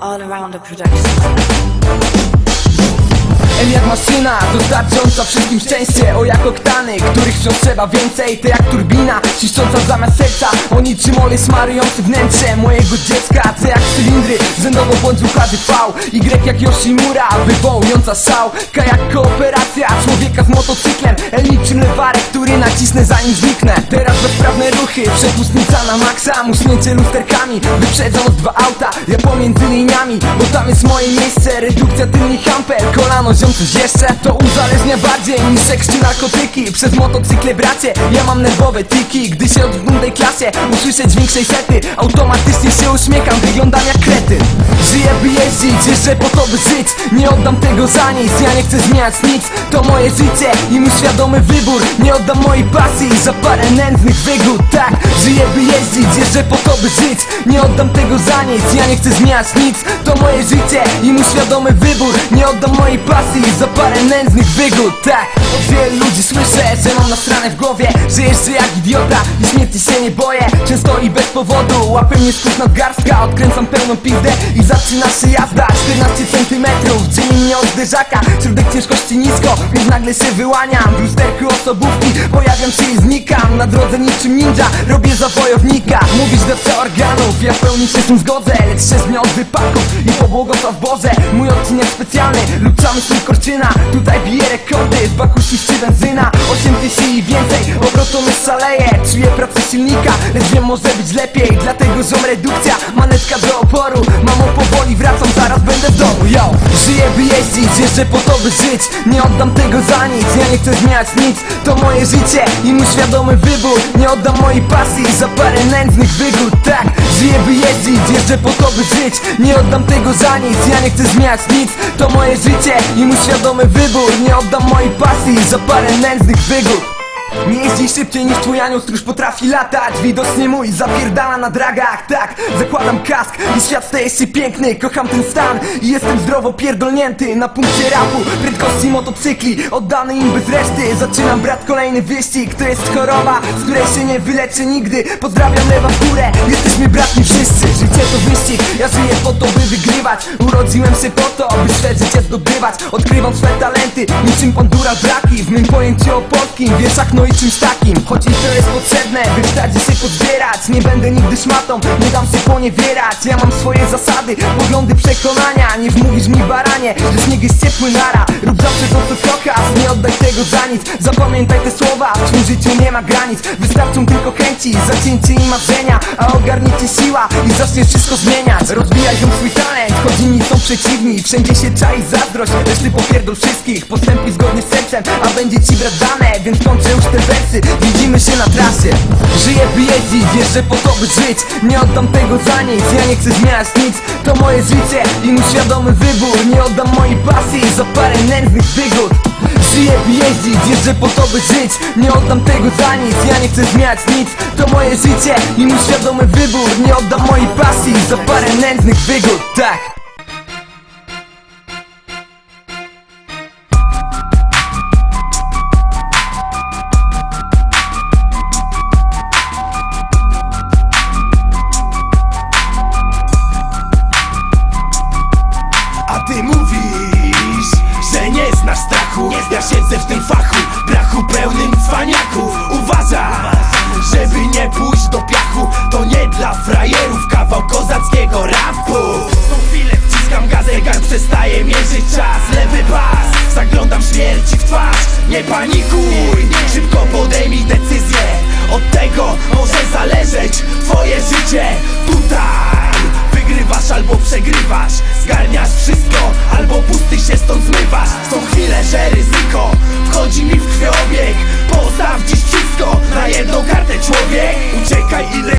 all around a production. M jak maszyna, dostarcząca wszystkim szczęście. O jak oktany, których wciąż trzeba więcej. Te jak turbina, ciszcząca zamiast serca. O niczym olej smarujący wnętrze Mojego dziecka, Cylindry Rzędowo bądź układy V Y jak Yoshimura, wywołująca szał K jak kooperacja człowieka z motocyklem. L niczym lewarek, który nacisnę zanim zniknę. Teraz bezprawne ruchy, przepustnica na maksa. Muśnięcie lusterkami, wyprzedzając dwa auta. Ja pomiędzy liniami, bo tam jest moje miejsce Redukcja tylnych amper, kolano ziom coś jeszcze To uzależnia bardziej niż seks czy narkotyki. Przez motocykle bracie, ja mam nerwowe tiki Gdy się odbym tej klasie, usłyszę dźwięk sety Automatycznie się uśmiecham, wyglądam jak kretyn Żyję by jeździć, jeżdżę po to by żyć. Nie oddam tego za nic, ja nie chcę zmieniać nic. To moje życie i mój świadomy wybór. Nie oddam mojej pasji za parę nędznych wygód Tak, żyję jeżdżę po to by żyć. Nie oddam tego za nic, ja nie chcę zmieniać nic. To moje życie i mój świadomy wybór. Nie oddam mojej pasji za parę nędznych wygód. Tak, od wielu ludzi słyszę, że mam nasrane w głowie Że jeszcze jak idiota i śmierci się nie boję. Często i bez powodu łapie mnie skrót nadgarstka Odkręcam pełną pizdę i zaczyna się jazda. 14 centymetrów dzieli mnie od zderzaka. Środek ciężkości nisko, więc nagle się wyłaniam. W lusterku osobówki pojawiam się i znikam. Na drodze niczym ninja, robię za wojownika Mówić do organów, ja w pełni się z tym zgodzę Lecz się zmiał od wypadków i pobłogosław Boże. Mój odcinek specjalny lub przemysł Korczyna Tutaj bije rekordy, w baku świści benzyna. 8 tysięcy i więcej, obrotom już szaleje. Czuję pracę silnika, lecz wiem może być lepiej. Dlatego ziom redukcja, manetka do oporu. Mamo powoli wracam, zaraz będę w domu, jeszcze po to by żyć. Nie oddam tego za nic, ja nie chcę zmieniać nic. To moje życie i mój świadomy wybór. Nie oddam mojej pasji za parę nędznych wygód. Tak, żyję by jeździć, jeszcze po to by żyć. Nie oddam tego za nic, ja nie chcę zmieniać nic. To moje życie i mój świadomy wybór. Nie oddam mojej pasji za parę nędznych wygód nie jeździ szybciej niż twój anioł stróż potrafi latać. Widocznie mój zapierdala na dragach Tak, zakładam kask i świat staje się piękny. Kocham ten stan i jestem zdrowo pierdolnięty. Na punkcie rapu, prędkości motocykli Oddany im bez reszty. Zaczynam brat kolejny wyścig. To jest choroba, z której się nie wyleczę nigdy. Pozdrawiam lewa w górę, jesteśmy bratni wszyscy. Życie to wyścig, ja żyję po to by wygrywać. Urodziłem się po to, by swe życie zdobywać. Odkrywam swe talenty, niczym pandura braki W mym pojęciu o polskim, wieszach no i czymś takim Choć mi to jest potrzebne, by wstać się pozbierać Nie będę nigdy szmatą, nie dam się poniewierać. Ja mam swoje zasady, poglądy, przekonania. Nie wmówisz mi baranie, że śnieg jest ciepły nara. Rób zawsze to co kochasz, nie oddaj tego za nic. Zapamiętaj te słowa, w twym życiu nie ma granic. Wystarczą tylko chęci, zacięcie i marzenia. A ogarniecie siła i zaczniesz wszystko zmieniać. Rozwijaj ją swój talent, choć inni są przeciwni. Wszędzie się czai zazdrość, lecz ty popierdol wszystkich. Postępuj zgodnie z sercem, a będzie ci brat dane Więc kończę już te wersy, widzimy się na trasie. Żyję jeździć, jeszcze po to by żyć. Nie oddam tego za nic, ja nie chcę zmieniać nic. To moje życie i mój świadomy wybór. Nie oddam mojej pasji za parę nędznych wygód. Żyję jeździć, jeszcze po to by żyć. Nie oddam tego za nic, ja nie chcę zmieniać nic. To moje życie i mój świadomy wybór. Nie oddam mojej pasji za parę nędznych wygód, tak ty mówisz, że nie znasz strachu. Ja siedzę w tym fachu, brachu pełnym cwaniaków. Uważam, żeby nie pójść do piachu. To nie dla frajerów kawał kozackiego rapu. Co chwilę wciskam gaz, zegar przestaje mierzyć czas. Lewy pas, zaglądam śmierci w twarz. Nie panikuj, szybko podejmij decyzję. Od tego może zależeć twoje życie Wygrywasz albo przegrywasz. Zgarniasz wszystko albo pusty się stąd zmywasz. Są chwile, że ryzyko wchodzi mi w krwiobieg. Postaw dziś wszystko na jedną kartę człowiek. Uciekaj ile